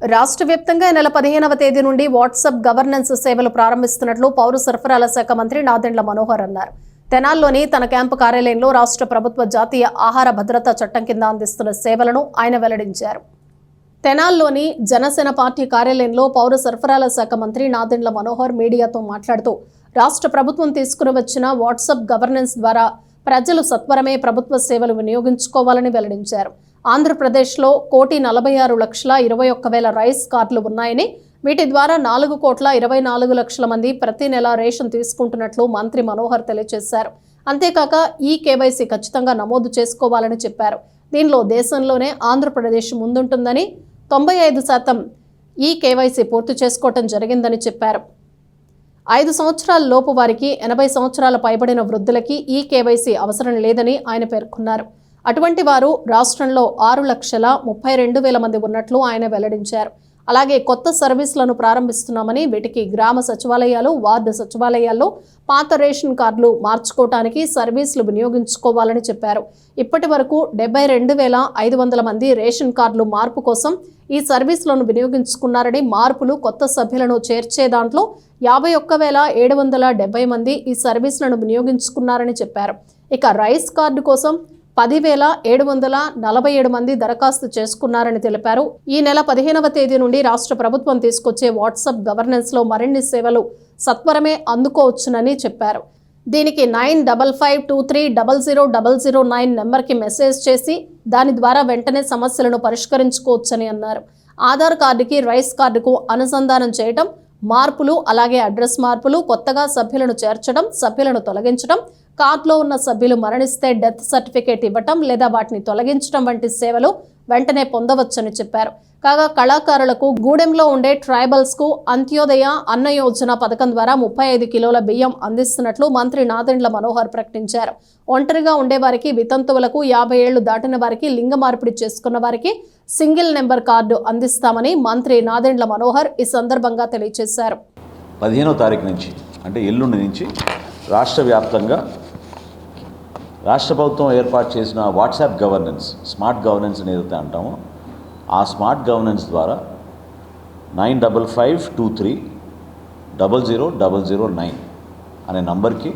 రాష్ట్ర వ్యాప్తంగా నెల పదిహేనవ తేదీ నుండి వాట్సాప్ గవర్నెన్స్ సేవలు ప్రారంభిస్తున్నట్లు పౌర సరఫరాల శాఖ మంత్రి నాదెండ్ల మనోహర్ అన్నారు. తెనాల్లోని తన క్యాంపు కార్యాలయంలో రాష్ట్ర ప్రభుత్వ జాతీయ ఆహార భద్రతా చట్టం కింద అందిస్తున్న సేవలను ఆయన వెల్లడించారు. తెనాల్లోని జనసేన పార్టీ కార్యాలయంలో పౌర సరఫరాల శాఖ మంత్రి నాదెండ్ల మనోహర్ మీడియాతో మాట్లాడుతూ రాష్ట్ర ప్రభుత్వం తీసుకుని వచ్చిన వాట్సాప్ గవర్నెన్స్ ద్వారా ప్రజలు సత్వరమే ప్రభుత్వ సేవలు వినియోగించుకోవాలని వెల్లడించారు. ఆంధ్రప్రదేశ్లో కోటి నలభై ఆరు లక్షల ఇరవై ఒక్క వేల రైస్ కార్డులు ఉన్నాయని వీటి ద్వారా నాలుగు కోట్ల ఇరవై నాలుగు లక్షల మంది ప్రతి నెల రేషన్ తీసుకుంటున్నట్లు మంత్రి మనోహర్ తెలియజేశారు. అంతేకాక ఈ కేవైసీ ఖచ్చితంగా నమోదు చేసుకోవాలని చెప్పారు. దీనిలో దేశంలోనే ఆంధ్రప్రదేశ్ ముందుంటుందని తొంభై ఐదు శాతం ఈ కేవైసీ పూర్తి చేసుకోవటం జరిగిందని చెప్పారు. ఐదు సంవత్సరాల లోపు వారికి ఎనభై సంవత్సరాల పైబడిన వృద్ధులకి ఈ కేవైసీ అవసరం లేదని ఆయన పేర్కొన్నారు. అటువంటి వారు రాష్ట్రంలో ఆరు లక్షల ముప్పై రెండు వేల మంది ఉన్నట్లు ఆయన వెల్లడించారు. అలాగే కొత్త సర్వీసులను ప్రారంభిస్తున్నామని వీటికి గ్రామ సచివాలయాలు వార్డు సచివాలయాల్లో పాత రేషన్ కార్డులు మార్చుకోవటానికి సర్వీసులు వినియోగించుకోవాలని చెప్పారు. ఇప్పటి వరకు డెబ్బై రెండు వేల ఐదు వందల మంది రేషన్ కార్డులు మార్పు కోసం ఈ సర్వీసులను వినియోగించుకున్నారని మార్పులు కొత్త సభ్యులను చేర్చే దాంట్లో యాభై ఒక్క వేల ఏడు వందల డెబ్బై మంది ఈ సర్వీసులను వినియోగించుకున్నారని చెప్పారు. ఇక రైస్ కార్డు కోసం పదివేల ఏడు వందల నలభై ఏడు మంది దరఖాస్తు చేసుకున్నారని తెలిపారు. ఈ నెల పదిహేనవ తేదీ నుండి రాష్ట్ర ప్రభుత్వం తీసుకొచ్చే వాట్సాప్ గవర్నెన్స్లో మరిన్ని సేవలు సత్వరమే అందుకోవచ్చునని చెప్పారు. దీనికి nine double five two three double zero double zero nine నెంబర్కి మెసేజ్ చేసి దాని ద్వారా వెంటనే సమస్యలను పరిష్కరించుకోవచ్చని అన్నారు. ఆధార్ కార్డుకి రైస్ కార్డుకు అనుసంధానం చేయటం మార్పులు అలాగే అడ్రస్ మార్పులు కొత్తగా సభ్యులను చేర్చడం సభ్యులను తొలగించడం కార్డులో ఉన్న సభ్యులు మరణిస్తే డెత్ సర్టిఫికేట్ ఇవ్వటం లేదా వాటిని తొలగించడం వంటి సేవలు వెంటనే పొందవచ్చని చెప్పారు. కాగా కళాకారులకు గూడెంలో ఉండే ట్రైబల్స్కు అంత్యోదయ అన్న యోజన పథకం ద్వారా ముప్పై ఐదు కిలోల బియ్యం అందిస్తున్నట్లు మంత్రి నాదెండ్ల మనోహర్ ప్రకటించారు. ఒంటరిగా ఉండేవారికి వితంతువులకు యాభై ఏళ్ళు దాటిన వారికి లింగ మార్పిడి చేసుకున్న వారికి సింగిల్ నెంబర్ కార్డు అందిస్తామని మంత్రి నాదెండ్ల మనోహర్ ఈ సందర్భంగా తెలియజేశారు. పదిహేనో తారీఖు నుంచి అంటే ఎల్లుండి నుంచి రాష్ట్ర వ్యాప్తంగా రాష్ట్ర ప్రభుత్వం ఏర్పాటు చేసిన వాట్సాప్ గవర్నెన్స్ స్మార్ట్ గవర్నెన్స్ అని ఏదైతే అంటామో ఆ స్మార్ట్ గవర్నెన్స్ ద్వారా nine double five two three double zero double zero nine అనే నంబర్కి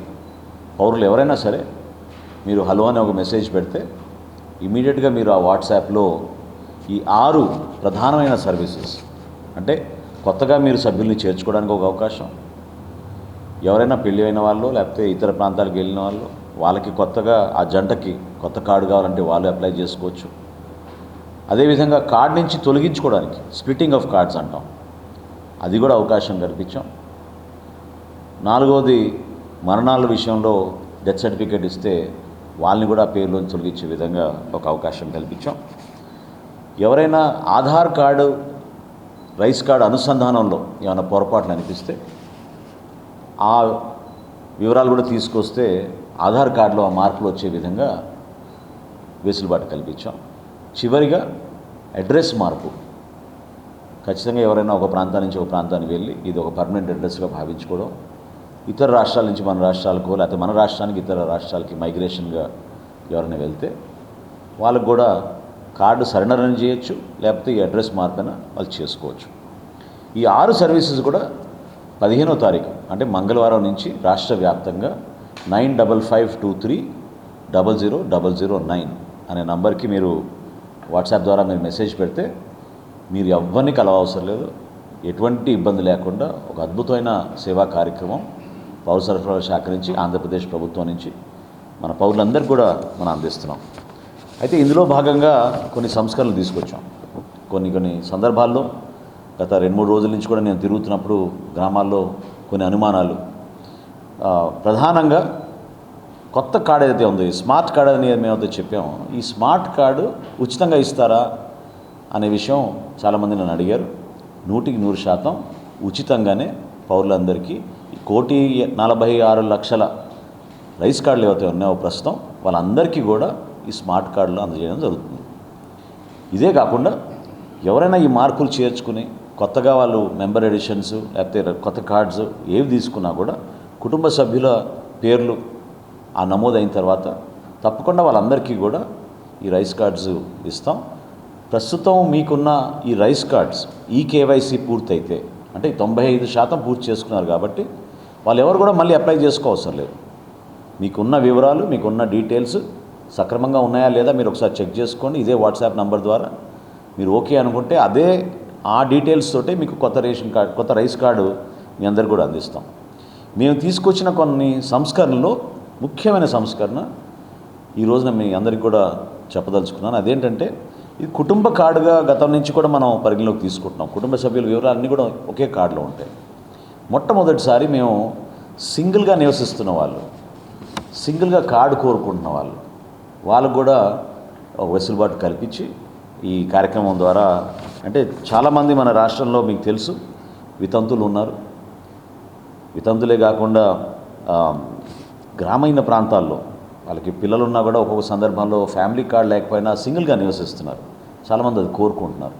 పౌరులు ఎవరైనా సరే మీరు హలో అనే ఒక మెసేజ్ పెడితే ఇమీడియట్గా మీరు ఆ వాట్సాప్లో ఈ ఆరు ప్రధానమైన సర్వీసెస్ అంటే కొత్తగా మీరు సభ్యుల్ని చేర్చుకోవడానికి ఒక అవకాశం ఎవరైనా పెళ్ళి అయిన వాళ్ళు లేకపోతే ఇతర ప్రాంతాలకు వెళ్ళిన వాళ్ళు వాళ్ళకి కొత్తగా ఆ జంటకి కొత్త కార్డు కావాలంటే వాళ్ళు అప్లై చేసుకోవచ్చు. అదేవిధంగా కార్డ్ నుంచి తొలగించుకోవడానికి స్ప్లిట్టింగ్ ఆఫ్ కార్డ్స్ అంటాం. అది కూడా అవకాశం కల్పించాం. నాలుగవది మరణాల విషయంలో డెత్ సర్టిఫికేట్ ఇస్తే వాళ్ళని కూడా పేర్లోంచి తొలగించే విధంగా ఒక అవకాశం కల్పించాం. ఎవరైనా ఆధార్ కార్డు రైస్ కార్డు అనుసంధానంలో ఏమైనా పొరపాట్లు అనిపిస్తే ఆ వివరాలు కూడా తీసుకొస్తే ఆధార్ కార్డులో ఆ మార్పులు వచ్చే విధంగా వెసులుబాటు కల్పించాం. చివరిగా అడ్రస్ మార్పు. ఖచ్చితంగా ఎవరైనా ఒక ప్రాంతం నుంచి ఒక ప్రాంతానికి వెళ్ళి ఇది ఒక పర్మనెంట్ అడ్రస్గా భావించుకోవడం ఇతర రాష్ట్రాల నుంచి మన రాష్ట్రాలకు లేకపోతే మన రాష్ట్రానికి ఇతర రాష్ట్రాలకి మైగ్రేషన్గా ఎవరైనా వెళ్తే వాళ్ళకు కూడా కార్డు సరెండర్ చేయొచ్చు లేకపోతే ఈ అడ్రస్ మార్పైన వాళ్ళు చేసుకోవచ్చు. ఈ ఆరు సర్వీసెస్ కూడా పదిహేనో తారీఖు అంటే మంగళవారం నుంచి రాష్ట్ర వ్యాప్తంగా nine double five two three double zero double zero nine అనే నంబర్కి మీరు వాట్సాప్ ద్వారా మీరు మెసేజ్ పెడితే మీరు ఎవరిని కలవవసరం లేదు. ఎటువంటి ఇబ్బంది లేకుండా ఒక అద్భుతమైన సేవా కార్యక్రమం పౌర సరఫరాల శాఖ నుంచి ఆంధ్రప్రదేశ్ ప్రభుత్వం నుంచి మన పౌరులందరికీ కూడా మనం అందిస్తున్నాం. అయితే ఇందులో భాగంగా కొన్ని సంస్కరణలు తీసుకొచ్చాం. కొన్ని కొన్ని సందర్భాల్లో గత రెండు మూడు రోజుల నుంచి కూడా నేను తిరుగుతున్నప్పుడు గ్రామాల్లో కొన్ని అనుమానాలు ప్రధానంగా కొత్త కార్డు ఏదైతే ఉందో ఈ స్మార్ట్ కార్డు అని మేమైతే చెప్పామో ఈ స్మార్ట్ కార్డు ఉచితంగా ఇస్తారా అనే విషయం చాలామంది నన్ను అడిగారు. నూటికి నూరు శాతం ఉచితంగానే పౌరులందరికీ కోటి నలభై ఆరు లక్షల రైస్ కార్డులు ఏవైతే ఉన్నాయో ప్రస్తుతం వాళ్ళందరికీ కూడా ఈ స్మార్ట్ కార్డులు అందజేయడం జరుగుతుంది. ఇదే కాకుండా ఎవరైనా ఈ మార్కులు చేర్చుకుని కొత్తగా వాళ్ళు మెంబర్ ఎడిషన్స్ లేకపోతే కొత్త కార్డ్స్ ఏవి తీసుకున్నా కూడా కుటుంబ సభ్యుల పేర్లు ఆ నమోదైన తర్వాత తప్పకుండా వాళ్ళందరికీ కూడా ఈ రైస్ కార్డ్స్ ఇస్తాం. ప్రస్తుతం మీకున్న ఈ రైస్ కార్డ్స్ ఈ కేవైసీ పూర్తయితే అంటే తొంభై ఐదు శాతం పూర్తి చేసుకున్నారు కాబట్టి వాళ్ళు ఎవరు కూడా మళ్ళీ అప్లై చేసుకోవసరం లేదు. మీకున్న వివరాలు మీకున్న డీటెయిల్స్ సక్రమంగా ఉన్నాయా లేదా మీరు ఒకసారి చెక్ చేసుకోండి. ఇదే వాట్సాప్ నంబర్ ద్వారా మీరు ఓకే అనుకుంటే అదే ఆ డీటెయిల్స్ తోటే మీకు కొత్త రేషన్ కార్డు కొత్త రైస్ కార్డు మీ అందరు కూడా అందిస్తాం. మేము తీసుకొచ్చిన కొన్ని సంస్కరణలో ముఖ్యమైన సంస్కరణ ఈ రోజున మీ అందరికి కూడా చెప్పదలుచుకున్నాను. అదేంటంటే ఇది కుటుంబ కార్డుగా గతం నుంచి కూడా మనం పరిగణలోకి తీసుకుంటున్నాం. కుటుంబ సభ్యుల వివరాలన్నీ కూడా ఒకే కార్డులో ఉంటాయి. మొట్టమొదటిసారి మేము సింగిల్గా నివసిస్తున్న వాళ్ళు సింగిల్గా కార్డు కోరుకుంటున్న వాళ్ళు వాళ్ళకు కూడా వెసులుబాటు కల్పించి ఈ కార్యక్రమం ద్వారా అంటే చాలామంది మన రాష్ట్రంలో మీకు తెలుసు వితంతులు ఉన్నారు. వితంతులే కాకుండా గ్రామీణ ప్రాంతాల్లో వాళ్ళకి పిల్లలు ఉన్నా కూడా ఒక్కొక్క సందర్భంలో ఫ్యామిలీ కార్డ్ లేకపోయినా సింగిల్గా నివసిస్తున్నారు. చాలామంది అది కోరుకుంటున్నారు.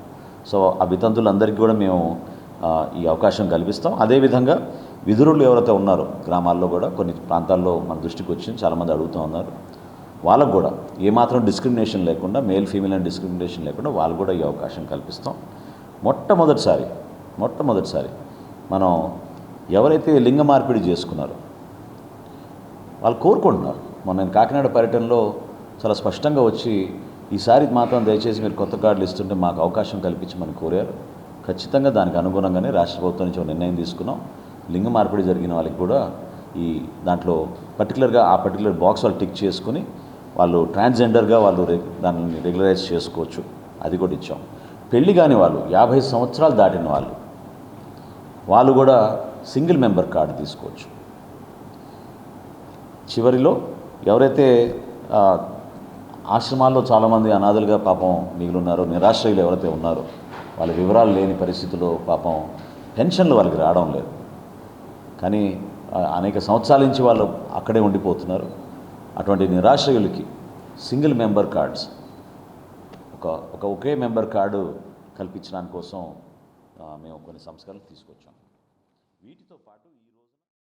సో ఆ వితంతులందరికీ కూడా మేము ఈ అవకాశం కల్పిస్తాం. అదేవిధంగా విధురులు ఎవరైతే ఉన్నారో గ్రామాల్లో కూడా కొన్ని ప్రాంతాల్లో మన దృష్టికి వచ్చి చాలామంది అడుగుతూ ఉన్నారు. వాళ్ళకు కూడా ఏమాత్రం డిస్క్రిమినేషన్ లేకుండా మేల్ ఫీమేల్ అని డిస్క్రిమినేషన్ లేకుండా వాళ్ళు కూడా ఈ అవకాశం కల్పిస్తాం. మొట్టమొదటిసారి మొట్టమొదటిసారి మనం ఎవరైతే లింగ మార్పిడి చేసుకున్నారో వాళ్ళు కోరుకుంటున్నారు. మొన్న నేను కాకినాడ పర్యటనలో చాలా స్పష్టంగా వచ్చి ఈసారి మాత్రం దయచేసి మీరు కొత్త కార్డులు ఇస్తుంటే మాకు అవకాశం కల్పించమని కోరారు. ఖచ్చితంగా దానికి అనుగుణంగానే రాష్ట్ర ప్రభుత్వం నుంచి ఒక నిర్ణయం తీసుకున్నాం. లింగ మార్పిడి జరిగిన వాళ్ళకి కూడా ఈ దాంట్లో పర్టికులర్గా ఆ పర్టికులర్ బాక్స్ వాళ్ళు టిక్ చేసుకుని వాళ్ళు ట్రాన్స్జెండర్గా వాళ్ళు రె- దానిని రెగ్యులరైజ్ చేసుకోవచ్చు. అది కూడా ఇచ్చాం. పెళ్ళి కాని వాళ్ళు యాభై సంవత్సరాలు దాటిన వాళ్ళు వాళ్ళు కూడా సింగిల్ మెంబర్ కార్డు తీసుకోవచ్చు. చివరిలో ఎవరైతే ఆశ్రమాల్లో చాలామంది అనాథలుగా పాపం మిగిలిన్నారో నిరాశ్రయులు ఎవరైతే ఉన్నారో వాళ్ళ వివరాలు లేని పరిస్థితుల్లో పాపం పెన్షన్లు వాళ్ళకి రావడం లేదు. కానీ అనేక సంవత్సరాల నుంచి వాళ్ళు అక్కడే ఉండిపోతున్నారు. అటువంటి నిరాశ్రయులకి సింగిల్ మెంబర్ కార్డ్స్ ఒక ఒక ఒకే మెంబర్ కార్డు కల్పించడానికి కోసం మేము కొన్ని సంస్కరణలు తీసుకొచ్చాము